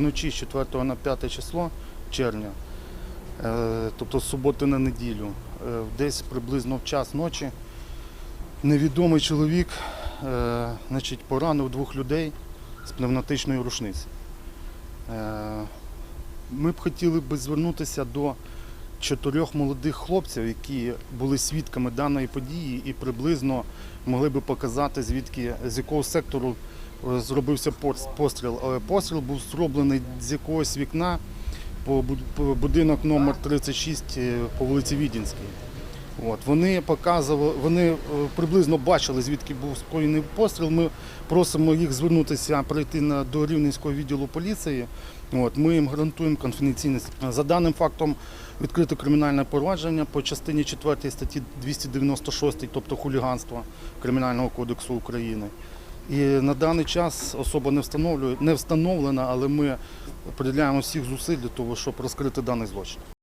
вночі з 4 на 5 число червня, е, тобто з суботи на неділю, е, десь приблизно в час ночі, невідомий чоловік е, значить, поранив двох людей з пневматичної рушниці. Ми б хотіли би звернутися до чотирьох молодих хлопців, які були свідками даної події і приблизно могли би показати, звідки з якого сектору зробився пос- постріл. Е, Постріл був зроблений з якогось вікна по будинок номер 36 е, по вулиці Відінській. От, вони показували, вони е, приблизно бачили, звідки був скоєний постріл. Ми просимо їх звернутися, прийти на, до Рівненського відділу поліції. От, ми їм гарантуємо конфіденційність. За даним фактом відкрито кримінальне провадження по частині 4 статті 296, тобто хуліганство Кримінального кодексу України. І на даний час особа не встановлює, не встановлена, але ми приділяємо всіх зусиль для того, щоб розкрити даний злочин.